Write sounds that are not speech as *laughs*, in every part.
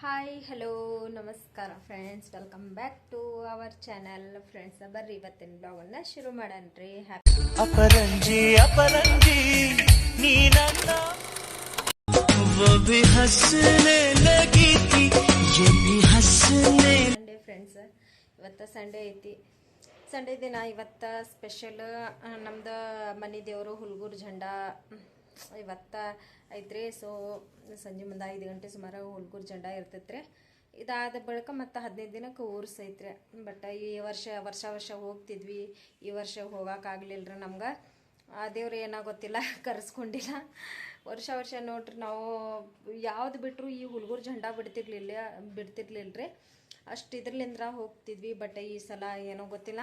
Hi hello ನಮಸ್ಕಾರ friends welcome back to our channel friends ಬರ್ರಿ ಇವತ್ತಿನ ಬ್ಲಾಗನ್ನ ಶುರು ಮಾಡನ್ರಿ ಅಪರಂಜಿ ಅಪರಂಜಿ ನೀ ನನ್ನ ಫ್ರೆಂಡ್ಸ್ ಇವತ್ತ ಸಂಡೇ ಐತಿ. ಸಂಡೇ ದಿನ ಇವತ್ತ ಸ್ಪೆಷಲ್ ನಮ್ದು ಮನೆ ದೇವರು ಹುಲ್ಗೂರು ಝಂಡಾ ಇವತ್ತ ಐತ್ರಿ. ಸೊ ಸಂಜೆ ಮುಂದೆ ಐದು ಗಂಟೆ ಸುಮಾರು ಹುಲ್ಗೂರು ಜಂಡ ಇರ್ತೈತ್ರಿ. ಇದಾದ ಬಳಿಕ ಮತ್ತು ಹದಿನೈದು ದಿನಕ್ಕೆ ಊರ್ಸೈತ್ರಿ. ಬಟ್ ಈ ವರ್ಷ ವರ್ಷ ವರ್ಷ ಹೋಗ್ತಿದ್ವಿ. ಈ ವರ್ಷ ಹೋಗೋಕ್ಕಾಗಲಿಲ್ಲ ರೀ ನಮ್ಗೆ. ಆ ದೇವ್ರು ಏನೋ ಗೊತ್ತಿಲ್ಲ, *laughs* ಕರೆಸ್ಕೊಂಡಿಲ್ಲ. ವರ್ಷ ವರ್ಷ ನೋಡ್ರಿ ನಾವು ಯಾವ್ದು ಬಿಟ್ಟರು ಈ ಹುಲ್ಗೂರು ಜಂಡ ಬಿಡ್ತಿರ್ಲಿಲ್ಲ ಬಿಡ್ತಿರ್ಲಿಲ್ಲ ರೀ ಅಷ್ಟು ಇದ್ರಲಿಂದ ಹೋಗ್ತಿದ್ವಿ. ಬಟ್ ಈ ಸಲ ಏನೋ ಗೊತ್ತಿಲ್ಲ.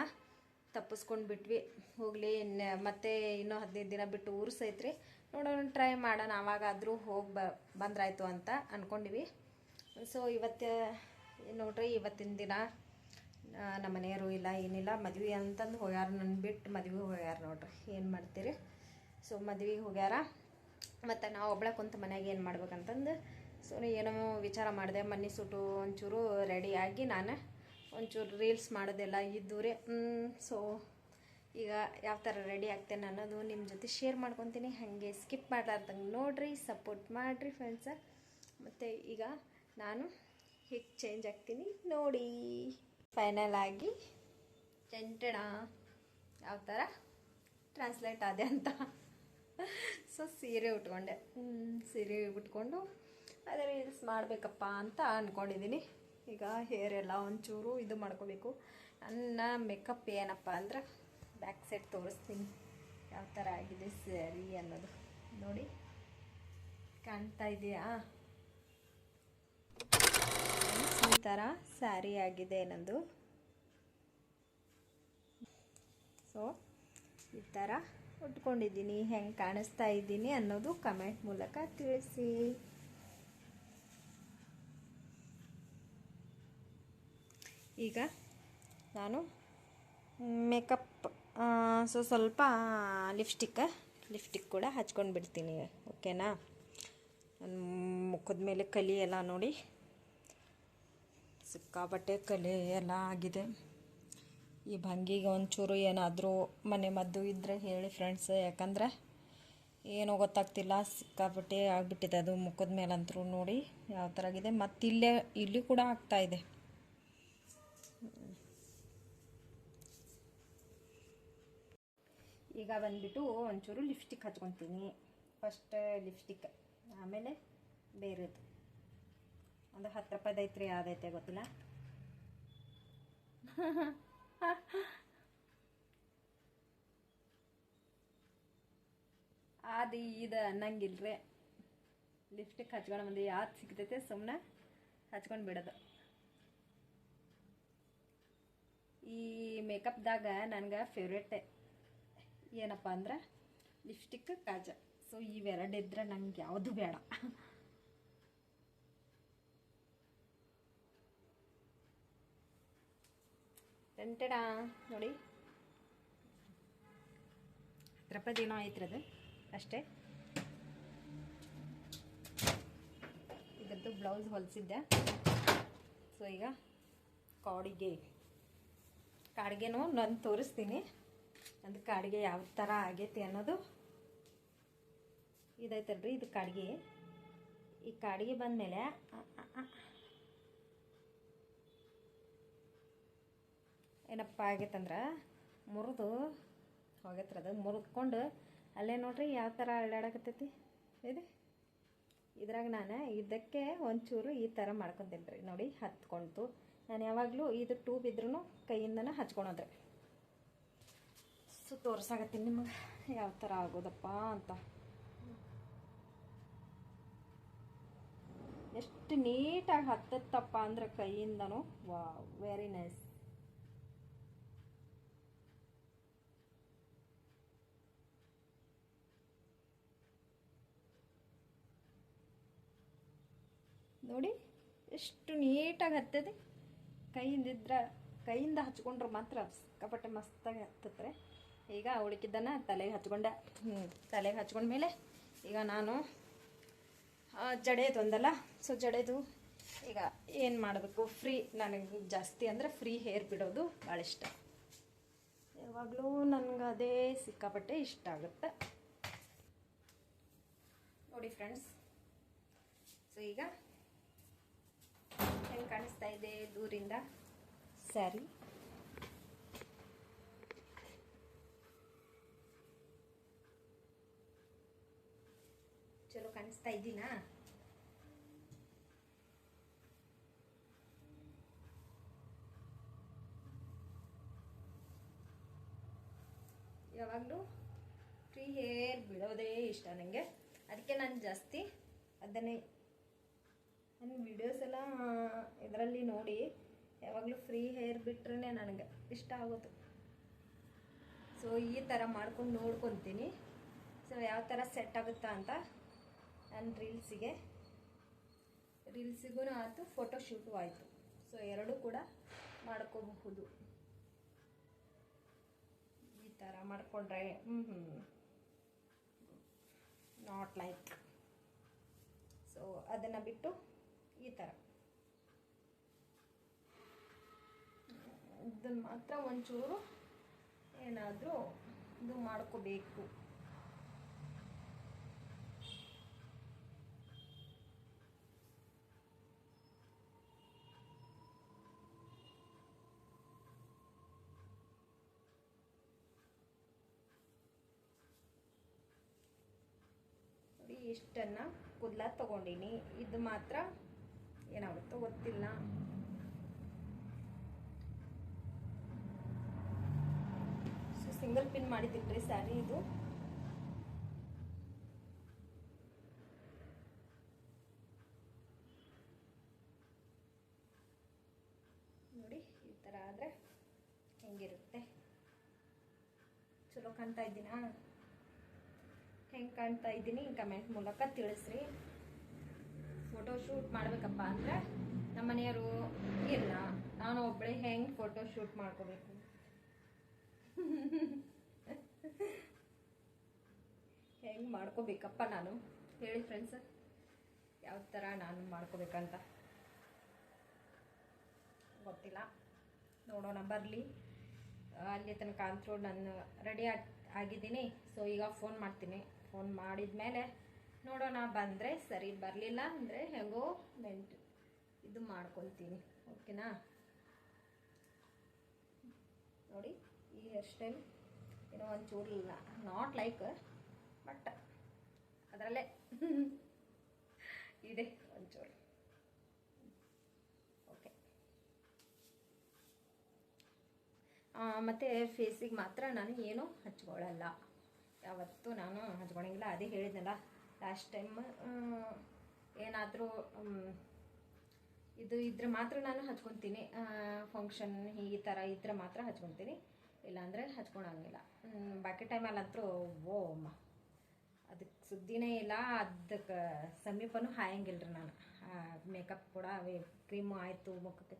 ತಪ್ಪಿಸ್ಕೊಂಡು ಬಿಟ್ವಿ. ಹೋಗಲಿ ಮತ್ತೆ ಇನ್ನೂ ಹದಿನೈದು ದಿನ ಬಿಟ್ಟು ಊರ್ಸೈತ್ರಿ. ನೋಡೋಣ ಟ್ರೈ ಮಾಡೋಣ, ಆವಾಗಾದರೂ ಹೋಗಿ ಬ, ಬಂದ್ರಾಯ್ತು ಅಂತ ಅಂದ್ಕೊಂಡಿವಿ ಸೊ ಇವತ್ತು, ನೋಡ್ರಿ, ಇವತ್ತಿನ ದಿನ ನಮ್ಮ ಮನೆಯವರು ಇಲ್ಲ, ಏನಿಲ್ಲ, ಮದ್ವೆ ಅಂತಂದು ಹೋಗ್ಯಾರ ನನ್ನ ಬಿಟ್ಟು ಮದ್ವೆಗೆ ಹೋಗ್ಯಾರ ನೋಡ್ರಿ, ಏನು ಮಾಡ್ತೀರಿ? ಸೊ ಮದ್ವೆಗೆ ಹೋಗ್ಯಾರ. ಮತ್ತು ನಾವು ಒಬ್ಳೆ ಕುಂತ ಮನ್ಯಾಗ ಏನು ಮಾಡ್ಬೇಕಂತಂದು ಸೊ ಏನೋ ವಿಚಾರ ಮಾಡಿದೆ ಮನೆ ಸುಟ್ಟು ಒಂಚೂರು ರೆಡಿಯಾಗಿ ನಾನು ಒಂಚೂರು ರೀಲ್ಸ್ ಮಾಡೋದೆಲ್ಲ ಇದ್ದು ರೀ ಸೊ ಈಗ ಯಾವ ಥರ ರೆಡಿ ಆಗ್ತೇನೆ ಅನ್ನೋದು ನಿಮ್ಮ ಜೊತೆ ಶೇರ್ ಮಾಡ್ಕೊತೀನಿ. ಹಾಗೆ ಸ್ಕಿಪ್ ಮಾಡ್ಲಾರ್ದಂಗೆ ನೋಡಿರಿ ಸಪೋರ್ಟ್ ಮಾಡಿರಿ ಫ್ರೆಂಡ್ಸ ಮತ್ತು ಈಗ ನಾನು ಹೀಗೆ ಚೇಂಜ್ ಆಗ್ತೀನಿ. ನೋಡಿ ಫೈನಲ್ ಆಗಿ ಟೆಂಟಣ ಯಾವ ಥರ ಟ್ರಾನ್ಸ್ಲೇಟ್ ಆದೆ ಅಂತ. ಸೊ ಸೀರೆ ಉಟ್ಕೊಂಡೆ. ಸೀರೆ ಉಟ್ಕೊಂಡು ಅದೇ ರೀಲ್ಸ್ ಮಾಡಬೇಕಪ್ಪ ಅಂತ ಅಂದ್ಕೊಂಡಿದ್ದೀನಿ ಈಗ ಹೇರ್ ಎಲ್ಲ ಒಂಚೂರು ಇದು ಮಾಡ್ಕೋಬೇಕು. ನನ್ನ ಮೇಕಪ್ ಏನಪ್ಪ ಅಂದ್ರೆ ಬ್ಯಾಕ್ ಸೈಡ್ ತೋರಿಸ್ತೀನಿ. ಯಾವ ಥರ ಆಗಿದೆ ಸ್ಯಾರಿ ಅನ್ನೋದು. ನೋಡಿ. ಕಾಣ್ತಾ ಇದೆಯಾ? ಈ ಥರ ಸ್ಯಾರಿ ಆಗಿದೆ ನಂದು. ಸೊ ಈ ಥರ ಉಟ್ಕೊಂಡಿದ್ದೀನಿ. ಹೆಂಗೆ ಕಾಣಿಸ್ತಾ ಇದ್ದೀನಿ ಅನ್ನೋದು ಕಮೆಂಟ್ ಮೂಲಕ ತಿಳಿಸಿ. ಈಗ ನಾನು ಮೇಕಪ್ ಸೊ ಸ್ವಲ್ಪ ಲಿಪ್ಸ್ಟಿಕ್ ಲಿಪ್ಸ್ಟಿಕ್ ಕೂಡ ಹಚ್ಕೊಂಡು ಬಿಡ್ತೀನಿ ಓಕೆನಾ ನನ್ನ ಮುಖದ ಮೇಲೆ ಕಲಿ ಎಲ್ಲ ನೋಡಿ. ಸಿಕ್ಕಾಪಟ್ಟೆ ಕಲೆ ಎಲ್ಲ ಆಗಿದೆ. ಈ ಭಂಗಿಗೆ ಒಂಚೂರು ಏನಾದರೂ ಮನೆ ಮದ್ದು ಇದ್ದರೆ ಹೇಳಿ ಫ್ರೆಂಡ್ಸ್ ಯಾಕಂದ್ರೆ ಏನೋ ಗೊತ್ತಾಗ್ತಿಲ್ಲ, ಸಿಕ್ಕಾಪಟ್ಟೆ ಆಗಿಬಿಟ್ಟಿದೆ ಅದು ಮುಖದ ಮೇಲಂತರೂ ನೋಡಿ, ಯಾವ ಥರ ಆಗಿದೆ. ಮತ್ತು ಇಲ್ಲೇ ಇಲ್ಲಿ ಕೂಡ ಆಗ್ತಾ ಈಗ ಬಂದ್ಬಿಟ್ಟು ಒಂಚೂರು ಲಿಪ್ಸ್ಟಿಕ್ ಹಚ್ಕೊತೀನಿ. ಫಸ್ಟ್ ಲಿಪ್ಸ್ಟಿಕ್ ಆಮೇಲೆ ಬೇರೆದು. ಒಂದು ಹತ್ತು ರೂಪಾಯ್ದು ಐತ್ರಿ ಯಾವ್ದೈತೆ ಗೊತ್ತಿಲ್ಲ. ಅದು ಇದು ಅನ್ನಂಗಿಲ್ರಿ. ಲಿಪ್ಸ್ಟಿಕ್ ಹಚ್ಕೊಂಡು ಬಂದು, ಯಾವ್ದು ಸಿಗ್ತೈತೆ ಸುಮ್ಮನೆ ಹಚ್ಕೊಂಡು ಬಿಡೋದು. ಈ ಮೇಕಪ್ದಾಗ ನನಗೆ ಫೇವ್ರೇಟ್ ಏನಪ್ಪ ಅಂದ್ರೆ ಲಿಪ್ಸ್ಟಿಕ್ ಕಾಜಲ್ ಸೊ ಇವೆರಡು ಇದ್ರೆ ನಂಗೆ ಯಾವುದು ಬೇಡ. ಟೆಂಟೆಡ ನೋಡಿ. ದ್ರಪದಿನೋ ಏನೋ ಐತ್ರಿ ಅಷ್ಟೇ. ಇದ್ರದ್ದು ಬ್ಲೌಸ್ ಹೊಲಿಸಿದ್ದೆ. ಸೊ ಈಗ ಕಾಡಿಗೆ. ಕಾಡಿಗೆನೂ ನಾನು ತೋರಿಸ್ತೀನಿ. ಅದು ಅಡುಗೆ ಯಾವ ಥರ ಆಗೈತಿ ಅನ್ನೋದು ಇದೈತಲ್ರಿ, ಇದು ಕಾಡಿಗೆ. ಈ ಕಾಡಿಗೆ ಬಂದಮೇಲೆ ಏನಪ್ಪ ಆಗೈತಂದ್ರೆ, ಮುರಿದು ಹೋಗೈತ್ರಿ ಅದು, ಮುರಿದ್ಕೊಂಡು ಅಲ್ಲೇ ನೋಡ್ರಿ ಯಾವ ಥರ ಅಳ್ಳಾಡಕತ್ತೈತಿ ಇದು, ಇದ್ರಾಗ ನಾನು ಇದಕ್ಕೆ ಒಂಚೂರು ಈ ಥರ ಮಾಡ್ಕೊತೀನಿ ರೀ. ನೋಡಿ ಹತ್ಕೊಳ್ತು ನಾನು ಯಾವಾಗಲೂ ಇದು ಟೂಬ್ ಇದ್ರೂ ಕೈಯಿಂದನೇ ಹಚ್ಕೊಳೋದ್ರಿ ಸೊ ತೋರಿಸಾಗತ್ತೀನಿ ನಿಮಗೆ ಯಾವ ಥರ ಆಗೋದಪ್ಪ ಅಂತ. ಎಷ್ಟು ನೀಟಾಗಿ ಹತ್ತತ್ತಪ್ಪ ಅಂದ್ರೆ ಕೈಯಿಂದನೂ. ವಾ ವೆರಿ ನೈಸ್ ನೋಡಿ, ಎಷ್ಟು ನೀಟಾಗಿ ಹತ್ತದೆ. ಕೈಯಿಂದ ಇದ್ರೆ ಕೈಯಿಂದ ಹಚ್ಕೊಂಡ್ರೆ ಮಾತ್ರ ಸಿಕ್ಕಾಪಟ್ಟೆ ಮಸ್ತಾಗಿ ಹತ್ತತ್ರೆ. ಈಗ ಉಳಿಕಿದ್ದನ್ನು ತಲೆಗೆ ಹಚ್ಕೊಂಡೆ ಹ್ಞೂ ತಲೆಗೆ ಹಚ್ಕೊಂಡ್ಮೇಲೆ ಈಗ ನಾನು ಜಡೆದು ಒಂದಲ್ಲ ಸೊ ಜಡೆದು ಈಗ ಏನು ಮಾಡಬೇಕು? ಫ್ರೀ ನನಗೆ ಜಾಸ್ತಿ ಅಂದರೆ ಫ್ರೀ ಹೇರ್ ಬಿಡೋದು ಭಾಳ ಇಷ್ಟ. ಯಾವಾಗಲೂ ನನಗೆ ಅದೇ ಸಿಕ್ಕಾಪಟ್ಟೆ ಇಷ್ಟ ಆಗುತ್ತೆ. ನೋಡಿ ಫ್ರೆಂಡ್ಸ್ ಸೊ ಈಗ ಹೆಂಗೆ ಕಾಣಿಸ್ತಾ ಇದೆ ದೂರಿಂದ? ಸ್ಯಾರಿ ಇದ್ದೀನ ಇದ್ದೀನಾ? ಯಾವಾಗಲೂ ಫ್ರೀ ಹೇರ್ ಬಿಡೋದೇ ಇಷ್ಟ ನನಗೆ ಅದಕ್ಕೆ ನಾನು ಜಾಸ್ತಿ ಅದನ್ನೇ ನನ್ನ ವಿಡಿಯೋಸ್ ಎಲ್ಲ ಇದರಲ್ಲಿ ನೋಡಿ ಯಾವಾಗಲೂ ಫ್ರೀ ಹೇರ್ ಬಿಟ್ರೇ ನನಗೆ ಇಷ್ಟ ಆಗೋದು. ಸೊ ಈ ಥರ ಮಾಡ್ಕೊಂಡು ನೋಡ್ಕೊತೀನಿ. ಸೊ ಯಾವ ಥರ ಸೆಟ್ ಆಗುತ್ತಾ ಅಂತ ನನ್ನ ರೀಲ್ಸಿಗೆ. ರೀಲ್ಸಿಗೂ ಆಯಿತು ಫೋಟೋಶೂಟು ಆಯಿತು. ಸೊ ಎರಡೂ ಕೂಡ ಮಾಡ್ಕೋಬಹುದು. ಈ ಥರ ಮಾಡಿಕೊಂಡ್ರೆ ಹ್ಞೂ ಹ್ಞೂ ನಾಟ್ ಲೈಕ್ ಸೊ ಅದನ್ನು ಬಿಟ್ಟು ಈ ಥರ ಇದನ್ನು ಮಾತ್ರ ಒಂಚೂರು ಏನಾದರೂ ಇದು ಮಾಡ್ಕೋಬೇಕು ನೋಡಿ ಇಷ್ಟನ್ನು ಕುದ್ಲ ತಗೊಂಡಿನಿ. ಇದು ಮಾತ್ರ ಏನಾಗುತ್ತೋ ಗೊತ್ತಿಲ್ಲ. ಸೊ ಸಿಂಗಲ್ ಪಿನ್ ಮಾಡಿದ್ದಿಲ್ರಿ ಸ್ಯಾರಿ ಇದು? ನೋಡಿ, ಈ ಥರ ಆದರೆ ಹೆಂಗಿರುತ್ತೆ. ಚಲೋ ಕಾಣ್ತಾ ಇದ್ದೀನಾ? ಹೆಂಗೆ ಕಾಣ್ತಾ ಇದ್ದೀನಿ ಕಮೆಂಟ್ ಮೂಲಕ ತಿಳಿಸ್ರಿ. ಫೋಟೋ ಶೂಟ್ ಮಾಡಬೇಕಪ್ಪ ಅಂದರೆ ನಮ್ಮ ಮನೆಯವರು ಇಲ್ಲ, ನಾನು ಒಬ್ಬಳೇ ಹೆಂಗೆ ಫೋಟೋ ಶೂಟ್ ಮಾಡ್ಕೋಬೇಕು? ಹೆಂಗೆ ಮಾಡ್ಕೋಬೇಕಪ್ಪ ನಾನು? ಹೇಳಿ ಫ್ರೆಂಡ್ಸ್ ಯಾವ ಥರ ನಾನು ಮಾಡ್ಕೋಬೇಕಂತ? ಗೊತ್ತಿಲ್ಲ. ನೋಡೋಣ, ಬರಲಿ. ಅಲ್ಲಿ ತನಕ ಅಂತರೂ ನಾನು ರೆಡಿ ಆಗಿದ್ದೀನಿ. ಸೊ ಈಗ ಫೋನ್ ಮಾಡ್ತೀನಿ. ಫೋನ್ ಮಾಡಿದ ಮೇಲೆ, ನೋಡೋಣ ಬಂದರೆ ಸರಿ, ಬರಲಿಲ್ಲ ಅಂದರೆ ಹೆಂಗೋ ಮೆಂಟ್ ಇದು ಮಾಡ್ಕೊಳ್ತೀನಿ, ಓಕೆನಾ? ನೋಡಿ, ಈ ಹೇರ್ ಸ್ಟೈಲ್ ಏನೋ ಒಂಚೂರು ಇಲ್ಲ ನಾಟ್ ಲೈಕ್ ಬಟ್ ಅದರಲ್ಲೇ ಇದೆ ಒಂಚೂರು. ಓಕೆ ಮತ್ತು ಫೇಸಿಗೆ ಮಾತ್ರ ನಾನು ಏನು ಹಚ್ಕೊಳ್ಳಲ್ಲ. ಯಾವತ್ತೂ ನಾನು ಹಚ್ಕೊಳಂಗಿಲ್ಲ ಅದೇ ಹೇಳಿದ್ನಲ್ಲ. ಲಾಸ್ಟ್ ಟೈಮ್ ಏನಾದರೂ ಇದು ಇದ್ರೆ ಮಾತ್ರ ನಾನು ಹಚ್ಕೊತೀನಿ. ಫಂಕ್ಷನ್ ಈ ಥರ ಇದ್ರೆ ಮಾತ್ರ ಹಚ್ಕೊತೀನಿ. ಇಲ್ಲಾಂದರೆ ಹಚ್ಕೊಳಂಗಿಲ್ಲ ಬಾಕಿ ಟೈಮಲ್ಲಂತೂ ಓ, ಅಮ್ಮ. ಅದಕ್ಕೆ ಸುದ್ದಿನೇ ಇಲ್ಲ ಅದಕ್ಕೆ ಸಮೀಪನೂ ಹಾಯಂಗಿಲ್ಲ ನಾನು. ಮೇಕಪ್ ಕೂಡ ಅವೇ ಕ್ರೀಮು ಆಯಿತು ಮುಖಕ್ಕೆ.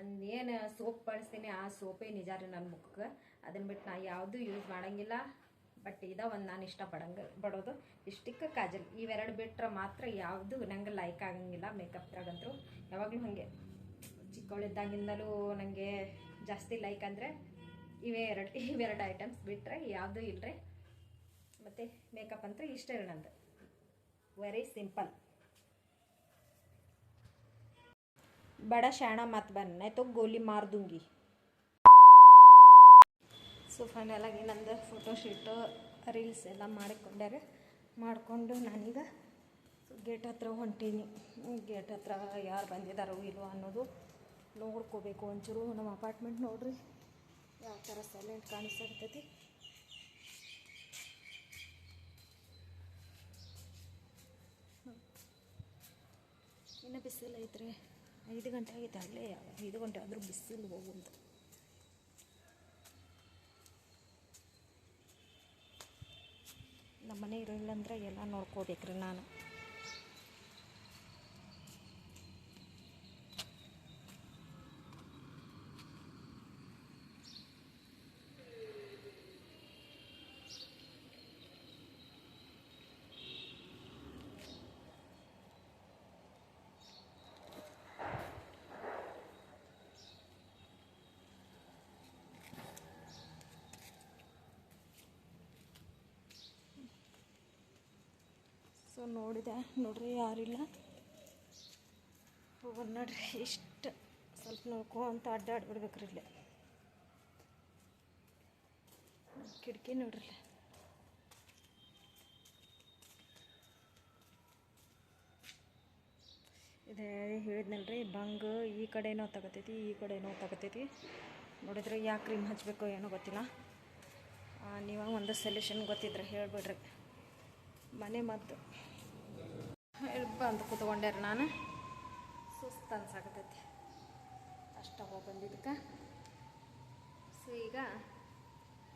ಒಂದು ಏನು ಸೋಪ್ ಬಳಸ್ತೀನಿ, ಆ ಸೋಪೇ ನಿಜ ರೀ ನನ್ನ ಮುಖಕ್ಕೆ. ಅದನ್ನು ಬಿಟ್ಟು ನಾ ಯಾವುದೂ ಯೂಸ್ ಮಾಡಂಗಿಲ್ಲ. ಬಟ್ ಇದ ಒಂದು ನಾನು ಇಷ್ಟಪಡಂಗ ಪಡೋದು. ಇಷ್ಟಿಕ್ಕ ಕಾಜಲ್, ಇವೆರಡು ಬಿಟ್ರೆ ಮಾತ್ರ ಯಾವುದು ನಂಗೆ ಲೈಕ್ ಆಗಂಗಿಲ್ಲ ಮೇಕಪ್ದಾಗಂತೂ ಯಾವಾಗಲೂ ಹಾಗೆ ಚಿಕ್ಕವಳಿದ್ದಾಗಿಂದಲೂ ನನಗೆ ಜಾಸ್ತಿ ಲೈಕ್ ಅಂದರೆ ಇವೇ ಎರಡು, ಇವೆರಡು ಐಟಮ್ಸ್ ಬಿಟ್ಟರೆ ಯಾವುದೂ ಇಲ್ಲರಿ ಮತ್ತು ಮೇಕಪ್ ಅಂತೂ ಇಷ್ಟ ಇರೋಣಂದು ವೆರಿ ಸಿಂಪಲ್ ಬಡ ಶಾಣ ಮತ್ತು ಬನ್ನೈತು ಗೋಲಿ ಮಾರ್ದುಂಗಿ. ಸೊ ಫೈನಲಾಗಿ ನಂದು ಫೋಟೋಶೂಟು ರೀಲ್ಸ್ ಎಲ್ಲ ಮಾಡಿಕೊಂಡ್ಯಾರೆ ಮಾಡಿಕೊಂಡು ನಾನೀಗ ಗೇಟ್ ಹತ್ರ ಹೊಂಟೀನಿ. ಗೇಟ್ ಹತ್ರ ಯಾರು ಬಂದಿದ್ದಾರೋ ಇಲ್ವೋ ಅನ್ನೋದು ನೋಡ್ಕೋಬೇಕು. ಒಂಚೂರು ನಮ್ಮ ಅಪಾರ್ಟ್ಮೆಂಟ್ ನೋಡ್ರಿ. ಯಾವ ಥರ ಸೈಲೆಂಟ್ ಕಾಣಿಸ್ತೈತಿ ಇನ್ನು ಬಿಸಿಲು ಐತ್ರಿ. ಐದು ಗಂಟೆ ಆಗೈತೆ. ಅಲ್ಲೇ ಐದು ಗಂಟೆ ಆದರೂ ಬಿಸಿಲು ಹೋಗುಂತು ನಮ್ಮ ಮನೆ ಇರಲಿಲ್ಲ ಅಂದ್ರೆ ಎಲ್ಲ ನೋಡ್ಕೋಬೇಕ್ರಿ ನಾನು. ಸೊ ನೋಡಿದೆ. ನೋಡ್ರಿ, ಯಾರಿಲ್ಲ. ಹೋಗೋಣ ನೋಡ್ರಿ. ಇಷ್ಟು ಸ್ವಲ್ಪ ನೋಡ್ಕೊಂತ ಅಡ್ಡಾಡ್ಬಿಡ್ಬೇಕ್ರಿ ಇಲ್ಲೇ. ಕಿಟಕಿ ನೋಡ್ರಿ ಇದೇ ಹೇಳಿದ್ನಲ್ರಿ, ಬಂಗ್ ಈ ಕಡೆನೋ ತಗತೈತಿ, ಈ ಕಡೆನೋ ತಗತೈತಿ. ನೋಡಿದ್ರೆ ಯಾಕೆ ಕ್ರೀಮ್ ಹಚ್ಚಬೇಕು ಏನೋ ಗೊತ್ತಿಲ್ಲ. ನೀವಾಗ ನೀವು ಒಂದು ಸೊಲ್ಯೂಷನ್ ಗೊತ್ತಿದ್ರೆ ಹೇಳಿಬಿಡ್ರಿ. ಮನೆ ಮದ್ದು. ಬಂದು ಕೂತ್ಕೊಂಡ್ಯಾರ ನಾನು. ಸುಸ್ತು ಅನ್ಸಾಕತೈತಿ ಅಷ್ಟ ಹೋಗಿ ಬಂದಿದ್ದಕ್ಕೆ ಸೊ ಈಗ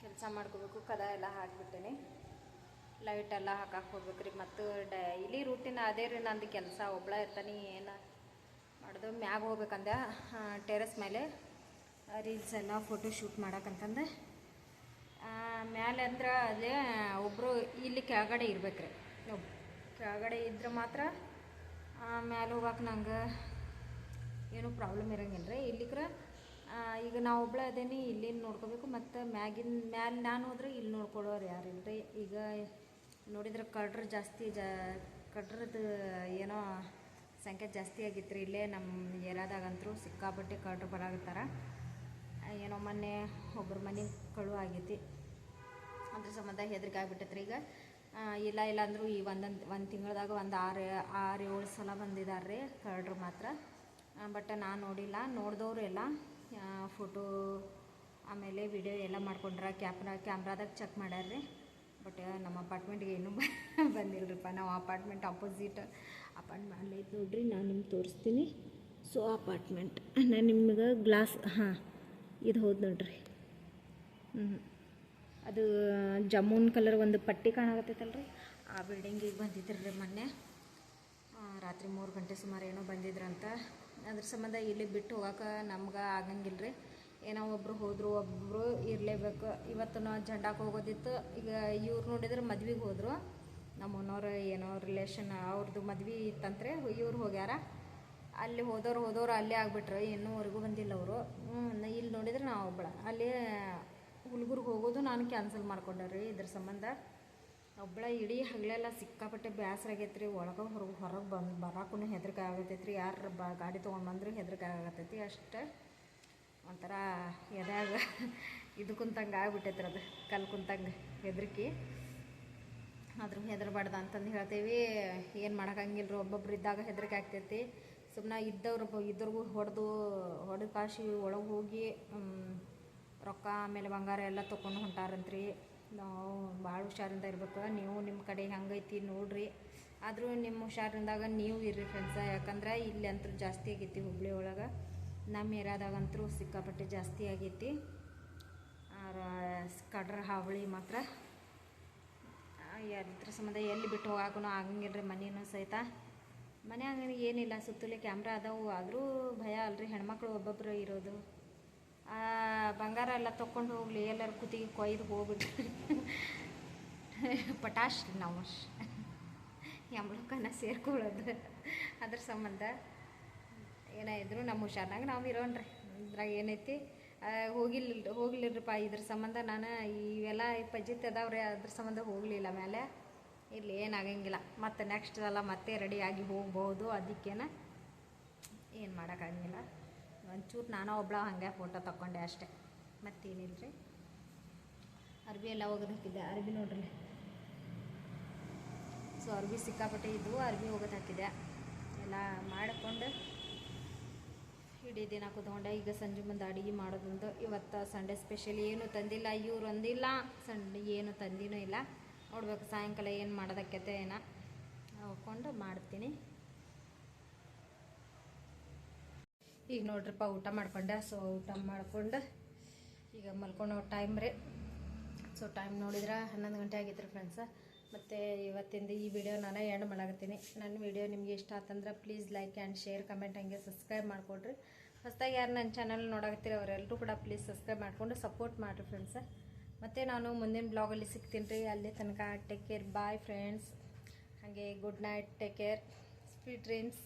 ಕೆಲಸ ಮಾಡ್ಕೋಬೇಕು, ಕದ ಎಲ್ಲ ಹಾಕ್ಬಿಟ್ಟೇನಿ ಲೈಟ್ ಎಲ್ಲ ಹಾಕಕ್ಕೆ ಹೋಗ್ಬೇಕು ರೀ ಮತ್ತು ಡೈಲಿ ರೂಟೀನ್ ಅದೇ ರೀ ನಂದು ಕೆಲಸ. ಒಬ್ಳ ಇರ್ತಾನೆ, ಏನು ಮಾಡೋದು? ಮ್ಯಾಗ ಹೋಗ್ಬೇಕಂದೆ? ಟೆರೆಸ್ ಮೇಲೆ. ರೀಲ್ಸ್ ಎಲ್ಲ ಫೋಟೋ ಶೂಟ್ ಮಾಡಕ್ಕಂತಂದು ಮ್ಯಾಲೆ ಅಂದ್ರೆ ಅದೇ ಒಬ್ಬರು ಇಲ್ಲಿ ಕೆಳಗಡೆ ಇರ್ಬೇಕು ಒಬ್ ಕೆಳಗಡೆ ಇದ್ರೆ ಮಾತ್ರ ಮ್ಯಾಲೆ ಹೋಗಕ್ಕೆ ನಂಗೆ ಏನೂ ಪ್ರಾಬ್ಲಮ್ ಇರಂಗಿಲ್ಲ ರೀ. ಇಲ್ಲಿಕ್ರ ಈಗ ನಾವು ಒಬ್ಳೆ ಅದೇನಿ ಇಲ್ಲಿಂದ ನೋಡ್ಕೋಬೇಕು, ಮತ್ತು ಮ್ಯಾಗಿನ, ಮ್ಯಾಲೆ ನಾನು ಹೋದ್ರೆ ಇಲ್ಲಿ ನೋಡ್ಕೊಳ್ಳೋರು ಯಾರು ರೀ. ಈಗ ನೋಡಿದ್ರೆ ಕಡ್ರ ಜಾಸ್ತಿ ಜಾ ಕಡ್ರದ್ದು ಏನೋ ಸಂಖ್ಯೆ ಜಾಸ್ತಿ ಆಗಿತ್ತು ರೀ ಇಲ್ಲೇ ನಮ್ಮ ಏರಿಯಾದಾಗಂತರೂ ಸಿಕ್ಕಾಪಟ್ಟೆ ಕಡ್ರ ಬರಾಗತ್ತಾರ ಏನೋ ಮೊನ್ನೆ ಒಬ್ಬರ ಮನೆ ಕಳು ಆಗೈತಿ ಅದ್ರ ಸಂಬಂಧ ಹೆದರಿಕೆ ಆಗ್ಬಿಟ್ಟೈತ್ರಿ ಈಗ. ಇಲ್ಲ ಇಲ್ಲ ಅಂದರೂ ಈ ಒಂದೊಂದು, ಒಂದು ತಿಂಗಳದಾಗ ಒಂದು ಆರು ಆರು ಏಳು ಸಲ ಬಂದಿದ್ದಾರೆ ರೀ ಕರ್ಡ್ರು ಮಾತ್ರ. ಬಟ್ ನಾನು ನೋಡಿಲ್ಲ, ನೋಡಿದವ್ರು ಎಲ್ಲ ಫೋಟೋ ಆಮೇಲೆ ವಿಡಿಯೋ ಎಲ್ಲ ಮಾಡ್ಕೊಂಡ್ರ ಕ್ಯಾಮ್ರಾ ಕ್ಯಾಮ್ರಾದಾಗ ಚೆಕ್ ಮಾಡ್ಯಾರ ರೀ. ಬಟ್ ನಮ್ಮ ಅಪಾರ್ಟ್ಮೆಂಟ್ಗೆ ಏನೂ ಬಂದಿಲ್ಲರಿಪ್ಪ ನಾವು ಅಪಾರ್ಟ್ಮೆಂಟ್ ಅಪೋಸಿಟ್ ಅಪಾರ್ಟ್ಮೆಂಟ್ ಅಲ್ಲಿ ನೋಡ್ರಿ, ನಾನು ನಿಮ್ಗೆ ತೋರಿಸ್ತೀನಿ. ಸೊ ಅಪಾರ್ಟ್ಮೆಂಟ್ ನಾನು ನಿಮ್ಗೆ ಗ್ಲಾಸ್ ಹಾಂ, ಇದು ಹೌದು ನೋಡ್ರಿ. ಹ್ಞೂ ಅದು ಜಮೂನ್ ಕಲರ್ ಒಂದು ಪಟ್ಟಿ ಕಾಣಾಕತ್ತೈತಲ್ರಿ. ಆ ಬಿಲ್ಡಿಂಗಿಗೆ ಬಂದಿದ್ರಿ ರೀ ಮೊನ್ನೆ. ರಾತ್ರಿ ಮೂರು ಗಂಟೆ ಸುಮಾರು ಏನೋ ಬಂದಿದ್ರಂತ. ಅದ್ರ ಸಂಬಂಧ ಇಲ್ಲಿ ಬಿಟ್ಟು ಹೋಗಕ್ಕೆ ನಮ್ಗೆ ಆಗಂಗಿಲ್ಲ ರೀ ಏನೋ ಒಬ್ಬರು ಹೋದರು ಒಬ್ಬರು ಇರಲೇಬೇಕು. ಇವತ್ತು ನಾವು ಜಂಡಾಕ್ಕೆ ಹೋಗೋದಿತ್ತು. ಈಗ ಇವ್ರು ನೋಡಿದ್ರೆ ಮದ್ವೆಗೆ ಹೋದರು. ನಮ್ಮ ಮನೋರು ಏನೋ ರಿಲೇಷನ್ ಅವ್ರದ್ದು ಮದ್ವೆ ಇತ್ತಂತ್ರೆ. ಇವ್ರು ಹೋಗ್ಯಾರ. ಅಲ್ಲಿ ಹೋದವ್ರು ಹೋದವ್ರು ಅಲ್ಲೇ ಆಗ್ಬಿಟ್ರು. ಇನ್ನೂವರೆಗೂ ಬಂದಿಲ್ಲ ಅವರು. ಇಲ್ಲಿ ನೋಡಿದ್ರೆ ನಾವು ಒಬ್ಬಳ ಅಲ್ಲಿ ಹುಲ್ಗುರ್ಗೆ ಹೋಗೋದು ನಾನು ಕ್ಯಾನ್ಸಲ್ ಮಾಡ್ಕೊಂಡೆ ರೀ ಇದ್ರ ಸಂಬಂಧ. ಒಬ್ಬಳ ಇಡೀ ಹಗಲೆಲ್ಲ ಸಿಕ್ಕಾಪಟ್ಟೆ ಬೇಸರ ಆಗೈತೆ ರೀ ಒಳಗೆ ಹೊರಗೆ ಹೊರಗೆ ಬಂದು ಬರೋಕ್ಕೂ ಹೆದರಿಕೆ ಆಗತೈತೆ ರೀ ಯಾರು ಬ ಗಾಡಿ ತೊಗೊಂಡು ಬಂದರೂ ಹೆದರಿಕೆ ಆಗತೈತಿ ಅಷ್ಟು ಒಂಥರ ಎದ್ಯಾಗ ಇದು ಕುಂತಂಗೆ ಆಗ್ಬಿಟ್ಟೈತ್ರಿ ಅದು, ಕಲ್ ಕುಂತಂಗೆ ಹೆದರಿಕೆ. ಆದ್ರೂ ಹೆದರಬಾರ್ದು ಅಂತಂದು ಹೇಳ್ತೀವಿ. ಏನು ಮಾಡೋಕ್ಕಂಗಿಲ್ಲ ಒಬ್ಬೊಬ್ರು ಇದ್ದಾಗ ಹೆದರಿಕೆ ಆಗ್ತೈತಿ. ಸುಮ್ಮನೆ ಇದ್ದವ್ರು ಇದ್ರಿಗೂ ಹೊಡೆದು ಹೊಡೆದು ಕಾಶಿ ಒಳಗೆ ಹೋಗಿ ರೊಕ್ಕ ಆಮೇಲೆ ಬಂಗಾರ ಎಲ್ಲ ತೊಗೊಂಡು ಹೊಂಟಾರಂತ್ರಿ. ನಾವು ಭಾಳ ಹುಷಾರಿಂದ ಇರ್ಬೇಕು. ನೀವು ನಿಮ್ಮ ಕಡೆ ಹೆಂಗೈತಿ ನೋಡ್ರಿ. ಆದರೂ ನಿಮ್ಮ ಹುಷಾರಿಂದಾಗ ನೀವು ಇರ್ರಿ ಫ್ರೆಂಡ್ಸ ಯಾಕಂದ್ರೆ ಇಲ್ಲಿ ಅಂತೂ ಜಾಸ್ತಿ ಆಗೈತಿ ಹುಬ್ಳಿ ಒಳಗೆ. ನಮ್ಮ ಏರಿಯಾದಾಗಂತೂ ಸಿಕ್ಕಾಪಟ್ಟೆ ಜಾಸ್ತಿ ಆಗೈತಿ. ಕಡ್ರ, ಹಾವಳಿ ಮಾತ್ರ. ಅದ್ರ ಸಂಬಂಧ ಎಲ್ಲಿ ಬಿಟ್ಟು ಹೋಗಾಕೂ ಆಗಂಗಿಲ್ಲ ರೀ ಮನೇನು ಸಹಿತ. ಮನ್ಯಾಗ ಏನಿಲ್ಲ, ಸುತ್ತಲೇ ಕ್ಯಾಮ್ರಾ ಅದಾವು. ಆದರೂ ಭಯ ಅಲ್ರಿ ಹೆಣ್ಮಕ್ಳು ಒಬ್ಬೊಬ್ಬರು ಇರೋದು. ಬಂಗಾರ ಎಲ್ಲ ತೊಗೊಂಡು ಹೋಗ್ಲಿ, ಎಲ್ಲರೂ ಕುತ್ತಿಗೆ ಕೊಯ್ದು ಹೋಗ್ಬಿಟ್ಟು. ಪಟಾಶ್ ರೀ ನಾವು ಯಮಳಕನ ಸೇರ್ಕೊಳ್ಳೋದು. ಅದ್ರ ಸಂಬಂಧ ಏನೇ ಇದ್ರು ನಮ್ಮ ಹುಷಾರ್ನಾಗ ನಾವು ಇರೋಣ್ರಿ ಇದ್ರಾಗ ಏನೈತಿ? ಹೋಗಿಲ್ಲ ಹೋಗ್ಲಿಲ್ರಿಪ್ಪ ಇದ್ರ ಸಂಬಂಧ ನಾನು ಇವೆಲ್ಲ ಪಜಿತ್ ಅದಾವ್ರಿ, ಅದ್ರ ಸಂಬಂಧ ಹೋಗಲಿಲ್ಲ ಮೇಲೆ ಇಲ್ಲಿ ಏನಾಗಂಗಿಲ್ಲ ಮತ್ತು ನೆಕ್ಸ್ಟ್ ಎಲ್ಲ ಮತ್ತೆ ರೆಡಿಯಾಗಿ ಹೋಗ್ಬೋದು, ಅದಕ್ಕೇನ ಏನು ಮಾಡೋಕ್ಕಾಗಿಲ್ಲ ಒಂಚೂರು ನಾನು ಒಬ್ಳ ಹಾಗೆ ಫೋಟೋ ತಗೊಂಡೆ ಅಷ್ಟೇ. ಮತ್ತೇನಿಲ್ಲ ರೀ ಅರ್ಬಿ ಎಲ್ಲ ಹೋಗೋದು ಹಾಕಿದ್ದೆ. ಅರ್ಬಿ ನೋಡ್ರಿ. ಸೊ ಅರ್ಬಿ ಸಿಕ್ಕಾಪಟ್ಟೆ ಇದ್ವು. ಅರ್ಬಿ ಹೋಗೋದು ಹಾಕಿದ್ದೆ. ಎಲ್ಲ ಮಾಡಿಕೊಂಡು ಇಡೀ ದಿನ ಕುತ್ಕೊಂಡೆ. ಈಗ ಸಂಜೆ ಮುಂದೆ ಅಡುಗೆ ಮಾಡೋದೊಂದು. ಇವತ್ತು ಸಂಡೇ ಸ್ಪೆಷಲ್ ಏನು ತಂದಿಲ್ಲ. ಇವ್ರು ಒಂದಿಲ್ಲ. ಸಂಡೆ ಏನು ತಂದಿನೂ ಇಲ್ಲ. ನೋಡ್ಬೇಕು ಸಾಯಂಕಾಲ ಏನು ಮಾಡೋದಕ್ಕೆ ಏನೋ. ನೋಡ್ಕೊಂಡು ಮಾಡ್ತೀನಿ. ಈಗ ನೋಡ್ರಪ್ಪ ಊಟ ಮಾಡ್ಕೊಂಡೆ. ಸೊ ಊಟ ಮಾಡ್ಕೊಂಡು ಈಗ ಮಲ್ಕೊಂಡು ಟೈಮ್ ರೀ. ಸೊ ಟೈಮ್ ನೋಡಿದ್ರೆ ಹನ್ನೊಂದು ಗಂಟೆ ಆಗಿತ್ತು ರೀ ಫ್ರೆಂಡ್ಸ ಮತ್ತು ಇವತ್ತಿಂದ ಈ ವಿಡಿಯೋ ನಾನು ಎಂಡ್ ಮಾಡಾಕತ್ತೀನಿ. ನನ್ನ ವಿಡಿಯೋ ನಿಮಗೆ ಇಷ್ಟ ಆತಂದ್ರೆ please like and share comment ಹಂಗೆ ಸಬ್ಸ್ಕ್ರೈಬ್ ಮಾಡಿಕೊಡ್ರಿ. ಹೊಸದಾಗಿ ಯಾರು ನನ್ನ ಚಾನಲ್ ನೋಡಾಕತ್ತೀರಿ ಅವರೆಲ್ಲರೂ ಕೂಡ ಪ್ಲೀಸ್ ಸಬ್ಸ್ಕ್ರೈಬ್ ಮಾಡಿಕೊಂಡು ಸಪೋರ್ಟ್ ಮಾಡಿರಿ ಫ್ರೆಂಡ್ಸ ಮತ್ತು ನಾನು ಮುಂದಿನ ಬ್ಲಾಗಲ್ಲಿ ಸಿಗ್ತೀನಿ ರೀ. ಅಲ್ಲಿ ತನಕ ಟೇಕ್ ಕೇರ್ ಬಾಯ್ ಫ್ರೆಂಡ್ಸ್ ಹಾಗೆ good night take care sweet dreams